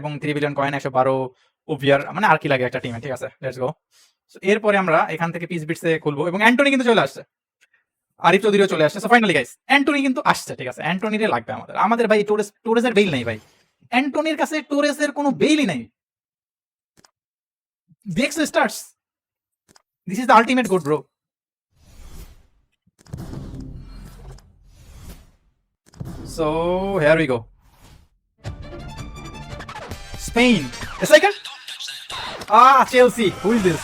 এবং three billion coin একশো বারো ওভিয়ার মানে আর কি লাগে একটা টিমে ঠিক আছে? লেটস গো এরপরে আমরা এখান থেকে পিস বিটসে খুলবো এবং অ্যান্টনি কিন্তু চলে আসছে। আরিফ চৌধুরীও চলে আসছে। ফাইনালি গাইস অ্যান্টনি কিন্তু আসছে, ঠিক আছে? অ্যান্টনিরে লাগবে আমাদের। আমাদের ভাই টোরেস টোরেসের বেইল নেই ভাই। অ্যান্টনির কাছে টোরেসের কোনো বেইলই নেই। দেখছ starts this is the ultimate good bro so here we go. Spain. A second. Ah, Chelsea. Who is this?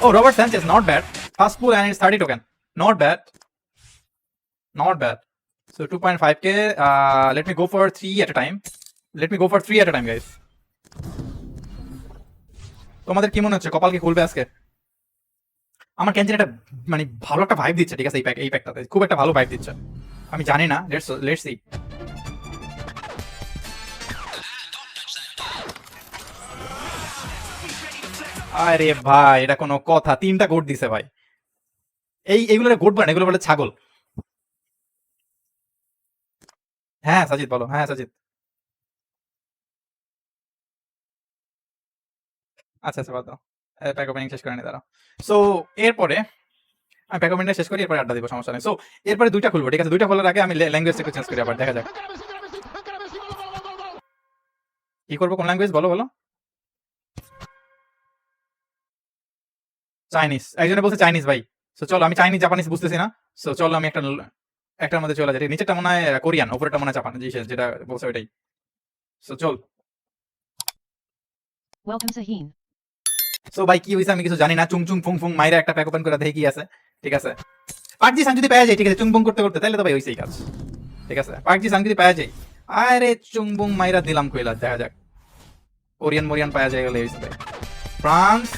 Oh, Robert Sanchez. Not bad. Fast pool and it's 30 token. Not bad. Not bad. So 2.5k. Uh, let me go for three at a time. Let me go for three at a time, guys. তোমাদের কি মনে হচ্ছে কপাল কি খুলবে আজকে আমার canteen একটা মানে ভালো একটা ভাইব দিচ্ছে ঠিক আছে এই প্যাক এই প্যাকটাতে খুব একটা ভালো ভাইব দিচ্ছে আমি জানি না লেটস লেটস সি আরে ভাই, এটা কোনো কথা। তিনটা গোট দিছে ভাই। এই এগুলো গোট বলে এগুলো বলে ছাগল। হ্যাঁ সাজিদ, বলো। হ্যাঁ সাজিদ। আচ্ছা আচ্ছা বাদ দাও প্যাক ওপেনিং শেষ করে নি, দাঁড়াও। সো এরপরে, আমি প্যাক ওপেনিংটা শেষ করি, এরপরে আড্ডা দিব, সমস্যা নেই। সো এরপরে দুইটা খুলবো, ঠিক আছে? দুইটা খোলার আগে আমি ল্যাঙ্গুয়েজ একটু চেঞ্জ করি আবার, দেখা যাক। কি করব, কোন ল্যাঙ্গুয়েজ বলো বলো। চাইনিজ একজনে বলছে চাইনিজ ভাই। সো চলো আমি চাইনিজ জাপানিজ বুঝতেছি না। সো চলো আমি একটা একটার মধ্যে চলে যাই। নিচেরটা মনে হয় কোরিয়ান উপরেরটা মনে হয় জাপান যেটা বলছে ওইটাই। সো চল. সো ভাই কি আমি কিছু জানি না। চুং চুং ফুং ফুং মাইরা একটা প্যাক ওপেন করে দেখে কি আছে। ঠিক আছে। পাকজি সান যদি পাওয়া যায় ঠিক আছে চুং ফুং করতে করতে তাহলে তো ভাই হইছেই কাজ। ঠিক আছে। পাকজি সান যদি পাওয়া যায়। আরে চুং বুং মাইরা দিলাম কইলা দেখা যাক। কোরিয়ান মোরিয়ান পাওয়া যায় গেলে হইছে ভাই। ফ্রান্স।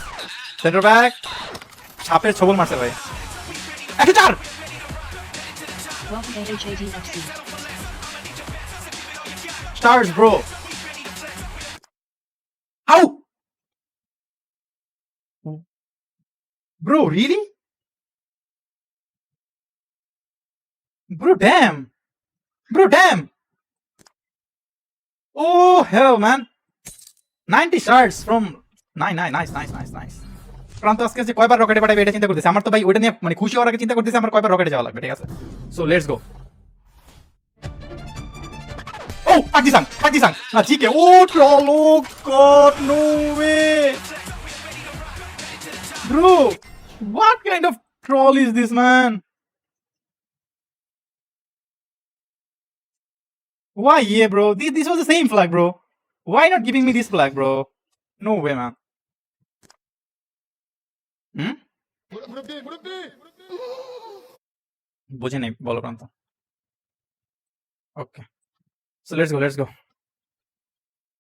সেন্টার ব্যাক সাপের ছবল মারছে ভাই একশো চার Welcome AHATFC. stars, bro. How? Bro, really? Bro, damn. Bro, damn. Oh, hell, man. 90 shards from... Nine, nine, nice, nice, nice, nice. প্রান্ত আজকে যে কয়বার রকেটে পাঠাবে এটা চিন্তা করতেছে আমার তো ভাই ওটা নিয়ে মানে খুশি হওয়ার আগে চিন্তা করতেছে আমার কয়বার রকেটে যাওয়া লাগবে ঠিক আছে so let's go Oh, Pakistan, Pakistan. Na chique. Oh, troll. Oh, God, no way. Bro, what kind of troll is this, man? Why, yeah, bro? This, this was the same flag, bro. Why not giving me this flag, bro? No way, man. বুঝে নেই বলো Pranto okay so let's go let's go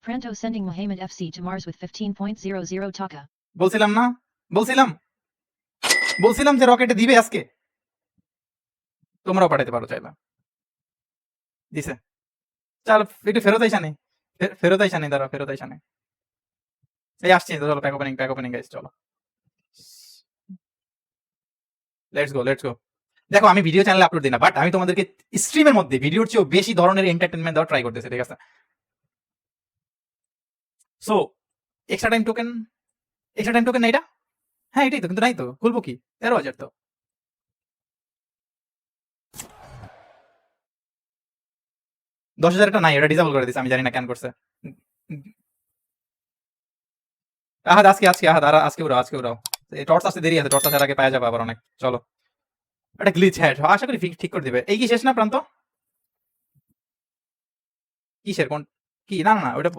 Pranto sending Mohammed FC to Mars with 15.00 Taka. বলছিলাম না? বলছিলাম? বলছিলাম যে রকেটে দিবে আজকে। তোমরাও পাঠাতে পারো চাইলে। দিছে। চল একটু ফেরত আইসা নেই ফেরত আইসা নেই দাঁড়া ফেরত আইসা নেই এই আসছি চলো pack opening pack opening guys চলো। লেটস গো লেটস গো দেখো, আমি ভিডিও চ্যানেলে আপলোড দিই না বাট আমি তোমাদেরকে স্ট্রিমের মধ্যে ভিডিওর চেয়েও বেশি ধরনের এন্টারটেনমেন্ট দেওয়ার ট্রাই করতেছি, ঠিক আছে? So extra time token extra time token না এটা? হ্যাঁ এটাই তো, কিন্তু নাই তো, খুলবো কি? তেরো হাজার তো। দশ হাজার একটা নাই এটা ডিসেবল করে দিছে, আমি জানি না কেন করছে। আহাদ, আজকে আজকে, আহাদ আজকে উড়াও আজকে উড়াও। টর্চ আসতে দেরি আছে টর্চ আসার আগে পাওয়া যাবে আবার অনেক। চলো। এটা গ্লিচ হ্যাঁ আশা করি ঠিক- করে দিবে। এই কি শেষ না প্রান্ত? কিসের কোন কি? না না ওটা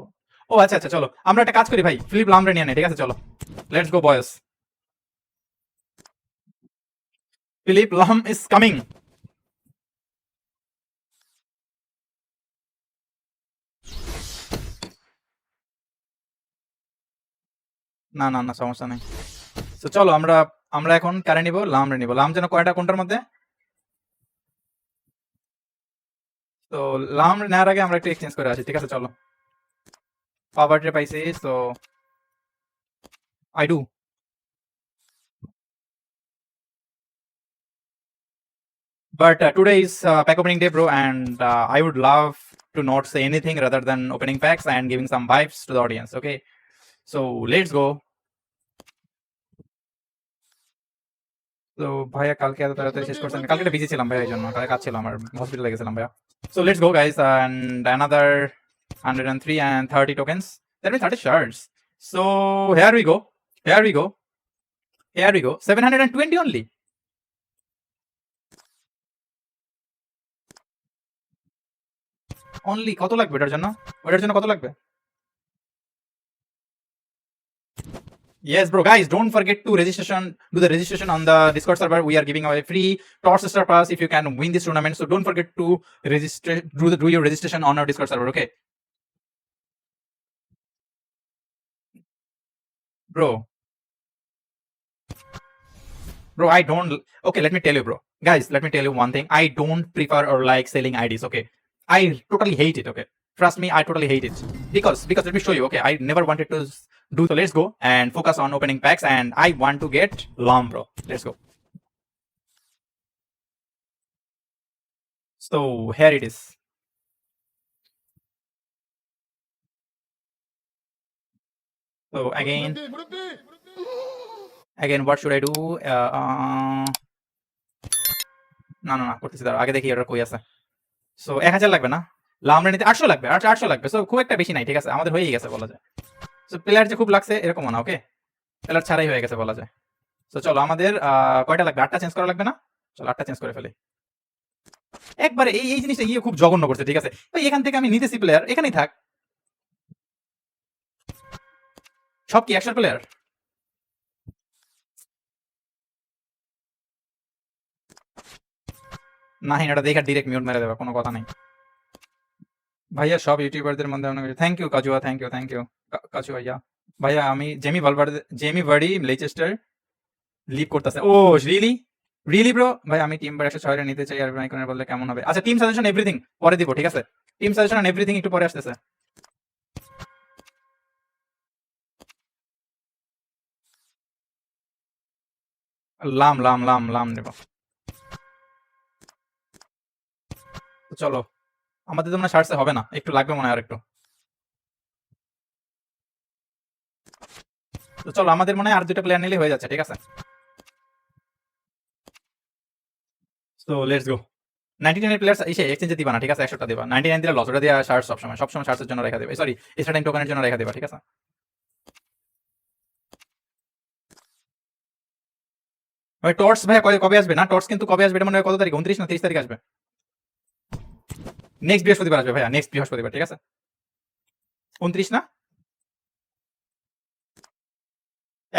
ও আচ্ছা আচ্ছা চলো। আমরা একটা কাজ করি ভাই ফিলিপ লামরে নিয়ে নেই, ঠিক আছে, চলো। লেটস গো বয়স ফিলিপ লাম ইজ কামিং না না না, সমস্যা নেই। তো চলো আমরা আমরা এখন কারে নিব লাম রে নিব লাম যেন কয়টা কোনটার মধ্যে তো লাম নেওয়ার আগে আমরা একটু এক্সচেঞ্জ করে আসি ঠিক আছে চলো পাওয়ার ট্রে পাইছি তো I do But uh, today is uh, pack opening day, bro, and uh, I would love to not say anything rather than opening packs and giving some vibes to the audience. Okay, so let's go. তো ভাইয়া কালকে এত তাড়াতাড়ি শেষ করছেন। কালকে busy ছিলাম ভাইয়া এই জন্য কালকে কাজ ছিল আমার হসপিটালে গেছিলাম ভাইয়া। So let's go guys and another 103 and 30 tokens. That means 30 shards so here we go here we go here we go. 720 only. Only only কত লাগবে এটার জন্য? ওটার জন্য কত লাগবে? Yes, bro, guys, don't forget to registration. Do the registration on the Discord server. We are giving away free Torch Star Pass if you can win this tournament. So don't forget to register. Do the do your registration on our Discord server. Okay, bro. Bro, I don't. Okay, let me tell you, bro. Guys, let me tell you one thing. I don't prefer or like selling IDs. Okay, I totally hate it. Okay, trust me, I totally hate it because because let me show you. Okay, I never wanted to s- do so. Let's go and focus on opening packs, and I want to get Lom, bro. Let's go. So here it is. So again, again, what should I do? Uh, uh, না না না করতেছি দাঁড়াও আগে দেখি ওটা কই আছে সো এক হাজার লাগবে না লামরা নিতে আটশো লাগবে আটশো লাগবে। সো খুব একটা বেশি নাই, ঠিক আছে? আমাদের হয়েই গেছে বলা যায়। সো প্লেয়ার যে খুব লাগছে এরকম না ওকে প্লেয়ার ছাড়াই হয়ে গেছে বলা যায়। সো চলো আমাদের কয়টা লাগবে? আটটা চেঞ্জ করা লাগবে না? চলো আটটা চেঞ্জ করে ফেলি। একবারে এই এই জিনিসটা ইয়ে খুব জঘন্য করছে, ঠিক আছে? তো এখান থেকে আমি নিতেছি প্লেয়ার এখানেই থাক। সব কি একশো প্লেয়ার না এটা দেখে ডিরেক্ট মিউট মেরে দেবে, কোনো কথা নেই। ভাইয়া সব ইউটিউবারদের মধ্যে অনেক থ্যাংক ইউ কাজুয়া থ্যাংক ইউ থ্যাংক ইউ কাজু ভাইয়া ভাইয়া আমি জেমি ভালভার জেমি ভার্ডি লেচেস্টার লিভ করতেছে ও রিলি রিলি ব্রো ভাই আমি টিম বার একশো ছয়টা নিতে চাই আর আইকনের বললে কেমন হবে আচ্ছা টিম সাজেশন এভরিথিং পরে দিব ঠিক আছে টিম সাজেশন এভরিথিং একটু পরে আসতেছে লাম লাম লাম লাম নেব চলো আমাদের তো মনে শার্টসে হবে না, একটু লাগবে মনে হয় আর একটু তো চলো, আমাদের মনে হয় আর দুটো প্লেয়ার নিলে হয়ে যাচ্ছে, ঠিক আছে? তো let's go ninety nine players এসে এক্সচেঞ্জে দিবা না, ঠিক আছে? একশোটা দিবা। নাইনটি নাইন দিলে লস ওটা দিয়ে শার্ট সবসময় সবসময় শার্টসের জন্য রেখা দেবে। সরি এক্সট্রা টাইম টোকেনের জন্য রেখা দেবা, ঠিক আছে? টর্চ ভাই, কবে আসবে? না টর্চ কিন্তু কবে আসবে? এটা মনে হয় কত তারিখ? উনত্রিশ না তিরিশ তারিখ আসবে? নেক্সট বৃহস্পতিবার আসবে ভাইয়া নেক্সট বৃহস্পতিবার, ঠিক আছে? উনত্রিশ না?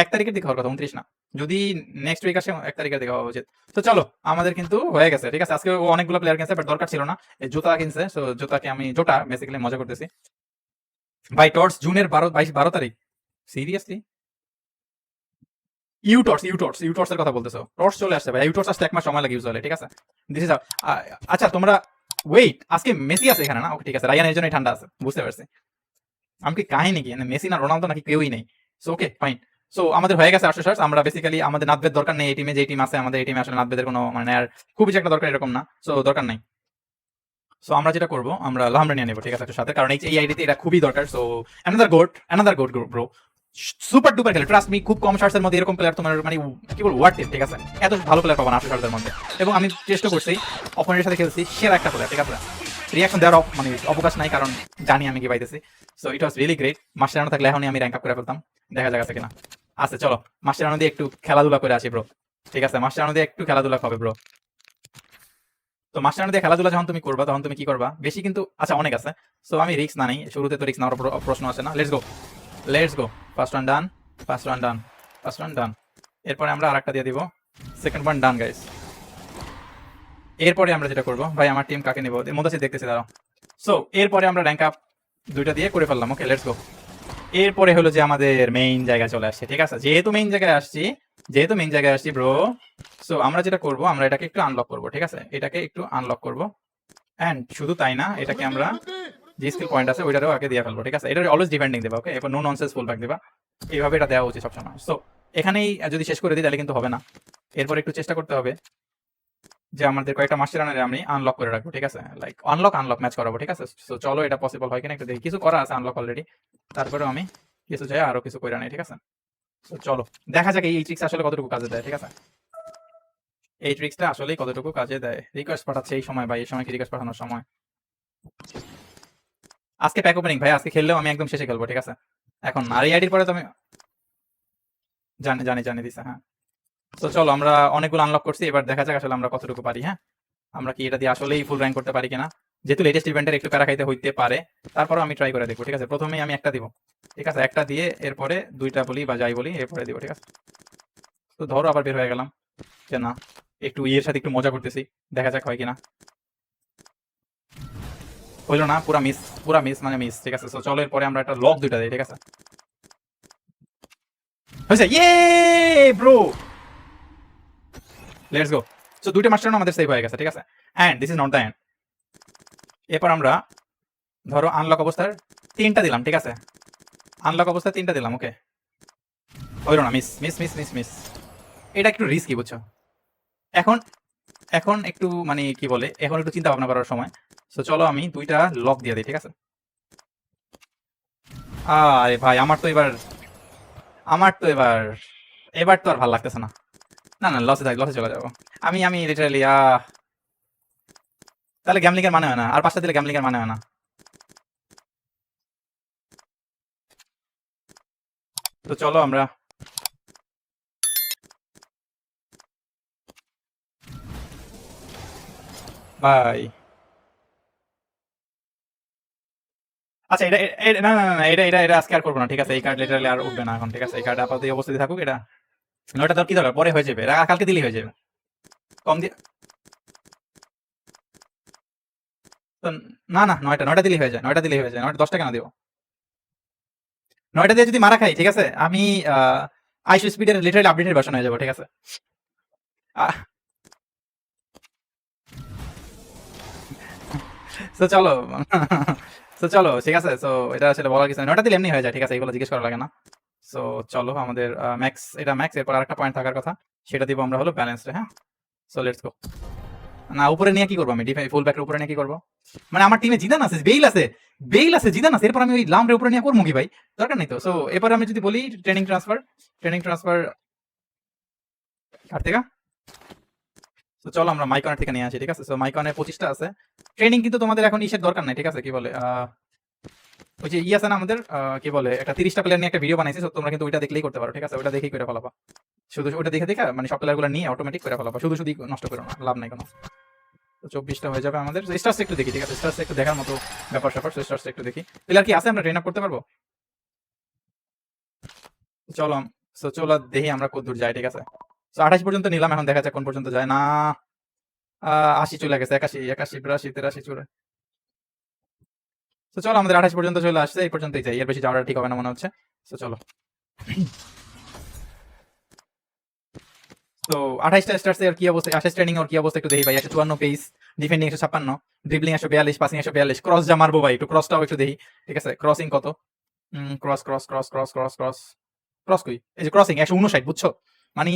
এক তারিখের দিকে হওয়ার কথা, উনত্রিশ না। যদি নেক্সট উইক আসে, এক তারিখের দিকে হওয়া উচিত। তো চলো, আমাদের কিন্তু হয়ে গেছে, ঠিক আছে? আজকে অনেকগুলো প্লেয়ার কিনছে বাট দরকার ছিল না। জুতা কিনছে তো জুতাকে আমি জোটা বেসিক্যালি মজা করতেছি। ভাই টর্চ জুনের বারো, বাইশ, বারো তারিখ? সিরিয়াসলি ইউটর্স ইউটর্স ইউটর্স এর কথা বলতেছো। টর্চ চলে আসছে ভাই ইউটর্স আসতে এক মাস সময় লাগে ইউজুয়ালি ঠিক আছে? দিস ইজ আচ্ছা তোমরা ওয়েট আজকে মেসি আছে এখানে, না? ওকে, ঠিক আছে রায়ানের ঠান্ডা আছে, বুঝতে পারছি। আমি কি কাহিনী কি? মেসি না রোনালদো নাকি কেউই নেই। সো ওকে ফাইন সো আমাদের হয়ে গেছে আটশো আমরা বেসিক্যালি আমাদের নাতবের দরকার নেই এই টিমে যে টিম আছে আমাদের এই টিমে আসলে নাতবেদের কোনো মানে আর একটা দরকার এরকম না। সো দরকার নাই। সো আমরা যেটা করব, আমরা লামরা নিয়ে নেব, ঠিক আছে সাথে। কারণ এই আইডিতে এটা খুবই দরকার। So another goat another goat bro super duper খেলে ট্রাস্ট মি খুব কম শার্টসের মধ্যে এরকম প্লেয়ার তোমার মানে কি বলব ওয়ার্ড ঠিক আছে? এত ভালো প্লেয়ার পাবো না আটশো শার্টসের মধ্যে। এবং আমি চেষ্টা করছি অপোনেন্টের সাথে খেলছি, সেরা একটা প্লেয়ার ঠিক আছে? রিয়াকশন দেওয়ার মানে অবকাশ নাই, কারণ জানি আমি কি পাইতেছি। So it was really great master রানো থাকলে এখনই আমি র্যাঙ্ক আপ করে ফেলতাম। দেখা যাক আছে কিনা। আছে, চলো। মাস্টার রানো দিয়ে একটু খেলাধুলা করে আসি ব্রো ঠিক আছে? মাস্টার রানো দিয়ে একটু খেলাধুলা হবে ব্রো তো মাস্টার রানো দিয়ে খেলাধুলা যখন তুমি করবা, তখন তুমি কি করবা? বেশি কিন্তু আচ্ছা অনেক আছে। সো আমি রিক্স না নেই। শুরুতে তো রিক্স নেওয়ার প্রশ্ন আছে না। Let's go let's go first one done first one done first one done এরপরে আমরা আরেকটা দিয়ে দিব। সেকেন্ড ওয়ান ডান গাইস এরপরে আমরা যেটা করব, ভাই, আমার টিম কাকে নেব? মদাসি দেখতেছি, দাঁড়াও। সো এরপরে আমরা র্যাঙ্ক আপ দুইটা দিয়ে করে ফেললাম। ওকে লেটস গো এরপরে হলো যে আমাদের মেইন জায়গায় চলে আসছে, ঠিক আছে? যেহেতু মেইন জায়গায় আসছি, যেহেতু মেইন জায়গায় আসছি ব্রো সো আমরা যেটা করব, আমরা এটাকে একটু আনলক করব, ঠিক আছে? এটাকে একটু আনলক করব। এন্ড শুধু তাই না, এটাকে আমরা যে স্কিল পয়েন্ট আছে, ওইটারও আগে দিয়ে ফেলব, ঠিক আছে? এটা অলওয়েজ ডিপেন্ডিং দেবা ওকে এরপর নো ননসেন্স ফুল ব্যাক দেবা। এইভাবে এটা দেওয়া উচিত সবসময়। সো এখানেই যদি শেষ করে দিই, তাহলে কিন্তু হবে না। এরপর একটু চেষ্টা করতে হবে যে আমাদের কয়েকটা মাস্টার রানারে আমি আনলক করে রাখব, ঠিক আছে? লাইক আনলক আনলক ম্যাচ করাবো, ঠিক আছে? তো চলো, এটা পসিবল হয় কিনা একটু দেখি। কিছু করা আছে আনলক অলরেডি তারপরেও আমি কিছু চাই, আরও কিছু করে নেই, ঠিক আছে? তো চলো, দেখা যাক এই ট্রিক্স আসলে কতটুকু কাজে দেয়, ঠিক আছে? এই ট্রিক্সটা আসলে কতটুকু কাজে দেয়। রিকোয়েস্ট পাঠাচ্ছে এই সময় বা এই সময় কি রিকোয়েস্ট পাঠানোর সময়। আজকে প্যাক ওপেনিং ভাই, আজকে খেললেও আমি একদম শেষে খেলব, ঠিক আছে? এখন, আর এই আইডির পরে তো আমি জানি জানি জানি দিছে হ্যাঁ। তো চলো, আমরা অনেকগুলো আনলক করছি, এবার দেখা যাক আসলে আমরা কতটুকু পারি হ্যাঁ? আমরা কি এটা দিয়ে আসলেই ফুল র্যাঙ্ক করতে পারি কিনা? যেহেতু লেটেস্ট ইভেন্টের একটু প্যারা খাইতে হইতে পারে, তারপরও আমি ট্রাই করে দেখব, ঠিক আছে? প্রথমেই আমি একটা দিব, ঠিক আছে? একটা দিয়ে এরপরে দুইটা বলি বা যাই বলি, এরপরে দিব, ঠিক আছে? তো ধরো আবার বের হয়ে গেলাম, যে না, একটু ইয়ের সাথে একটু মজা করতেছি, দেখা যাক হয় কিনা। হইল না, পুরা মিস পুরা মিস মানে মিস ঠিক আছে? চলো এরপরে আমরা একটা লক দুইটা দিই, ঠিক আছে? হয়েছে ইয়ে ব্রো লেটস গো সো দুইটা মাস্টার আমাদের সেভ হয়ে গেছে, ঠিক আছে? And this is not the end এরপর আমরা, ধরো আনলক অবস্থার তিনটা দিলাম, ঠিক আছে? আনলক অবস্থায় তিনটা দিলাম ওকে হইল না miss miss miss miss miss এটা একটু রিস্কি বুঝছ? এখন এখন একটু মানে কি বলে? এখন একটু চিন্তা ভাবনা করার সময়। তো চলো আমি দুইটা লক দিয়ে দিই, ঠিক আছে? আরে ভাই, আমার তো এবার, আমার তো এবার এবার তো আর ভালো লাগতেছে না। না না লসে থাক লসে চলে যাব। আমি আমি লিটারালি আহ, তাহলে গ্যামলিং এর মানে হয় না, আর পাঁচটা দিলে গ্যামলিং এর মানে হয় না। তো চলো আমরা, বাই। আচ্ছা এটা না না না এটা এটা এটা আজকে আর করব না, ঠিক আছে? এই কার্ড লিটারালি আর উঠবে না এখন, ঠিক আছে? এই কার্ড আপাতত এই অবস্থায় থাকুক, এটা। নয়টা তোর কি দরকার? পরে হয়ে যাবে। কালকে দিলেই হয়ে যাবে। কম দিয়ে না না, নয়টা নয়টা দিলেই হয়ে যায়, নয়টা দিলেই হয়ে যায়, নয়টা, দশটা কেন দিব? নয়টা দিয়ে যদি মারা খাই, ঠিক আছে? আমি আইসো স্পিডের লিটারালি আপডেটেড ভার্সন হয়ে যাব, ঠিক আছে? তো চলো। তো চলো, ঠিক আছে তো এটা আসলে বলার কিছু। নয়টা দিলে এমনি হয়ে যায়, ঠিক আছে, এগুলো জিজ্ঞেস করা লাগে না। সো চলো, আমাদের ম্যাক্স এটা ম্যাক্স এরপর আরেকটা পয়েন্ট থাকার কথা, সেটা দিব আমরা হলো ব্যালেন্সড হ্যাঁ? সো লেটস গো না, উপরে নিয়ে কি করব আমি? ডিফাই ফুল ব্যাকের উপরে নিয়ে কি করব? মানে আমার টিমে জিদান আছে বেইল আছে বেইল আছে, জিদান আছে, এরপর আমি ওই লামরের উপরে নিয়ে করব কি ভাই? দরকার নেই তো? সো এরপর আমি যদি বলি ট্রেনিং ট্রান্সফার ট্রেনিং ট্রান্সফার কার থেকে তো চলো আমরা মাইকনের থেকে নিয়ে আসি, ঠিক আছে? সো মাইকনের পঁচিশটা আছে। ট্রেনিং কিন্তু তোমাদের এখন ইসের দরকার নাই, ঠিক আছে? কি বলে? ওই যে ই আছে না আমাদের? কি বলে? একটা তিরিশটা প্লেয়ার নিয়ে একটা ভিডিও বানাইছি তোমরা কিন্তু ওইটা দেখলেই করতে পারো, ঠিক আছে? ওইটা দেখেই করে ফেলাবা। শুধু ওইটা দেখে দেখে মানে সব প্লেয়ারগুলো নিয়ে অটোমেটিক করে ফেলাবা। শুধু শুধু নষ্ট করো না, লাভ নাই কোনো। তো চব্বিশটা হয়ে যাবে আমাদের। স্টার্স একটু দেখি, ঠিক আছে? স্টার্স একটু দেখার মতো ব্যাপার স্যাপার স্টার্স একটু দেখি। প্লেয়ার কি আছে? আমরা ট্রেন আপ করতে পারব? চলো সো চলো দেখি আমরা কত দূর যাই, ঠিক আছে? তো আঠাশ পর্যন্ত নিলাম, এখন দেখা যাক কোন পর্যন্ত যায়। না আশি চলে গেছে, একাশি একাশি, বিরাশি, তেরাশি চলে তো চলো, আমাদের আঠাশ পর্যন্ত চলে আসছে, এই পর্যন্তই যাই, এর বেশি যাওয়াটা ঠিক হবে না মনে হচ্ছে। তো চলো। তো আঠাইশটা স্টার্স এর কি অবস্থা, আঠাশ ট্রেনিং ওর কি অবস্থা একটু দেখি ভাই, একশো চুয়ান্ন পেস ডিফেন্ডিং একশো ছাপ্পান্ন ড্রিবলিং একশো বিয়াল্লিশ পাসিং একশো বিয়াল্লিশ ক্রস যা মারবো ভাই, একটু ক্রসটাও একটু দেখি, ঠিক আছে? ক্রসিং কত? Cross cross cross cross cross cross cross কই? এই যে ক্রসিং একশো উনষাট, বুঝছ? মানে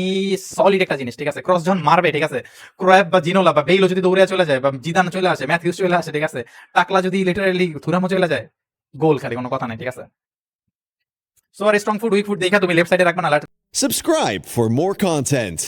সলিড একটা জিনিস, ঠিক আছে? ক্রস জন মারবে, ঠিক আছে? ক্রয়েব বা জিনোলা বা বেইলো যদি দৌড়ে চলে যায় বা জিদান চলে আসে ম্যাথিউস চলে আসে, ঠিক আছে? টাকলা যদি লিটারেলি থুরামো চলে যায় গোল খালি, কোনো কথা নাই, ঠিক আছে? সো আর স্ট্রং ফুড উইক ফুড দেখা তুমি লেফট সাইডে রাখবে না সাবস্ক্রাইব ফর মোর content.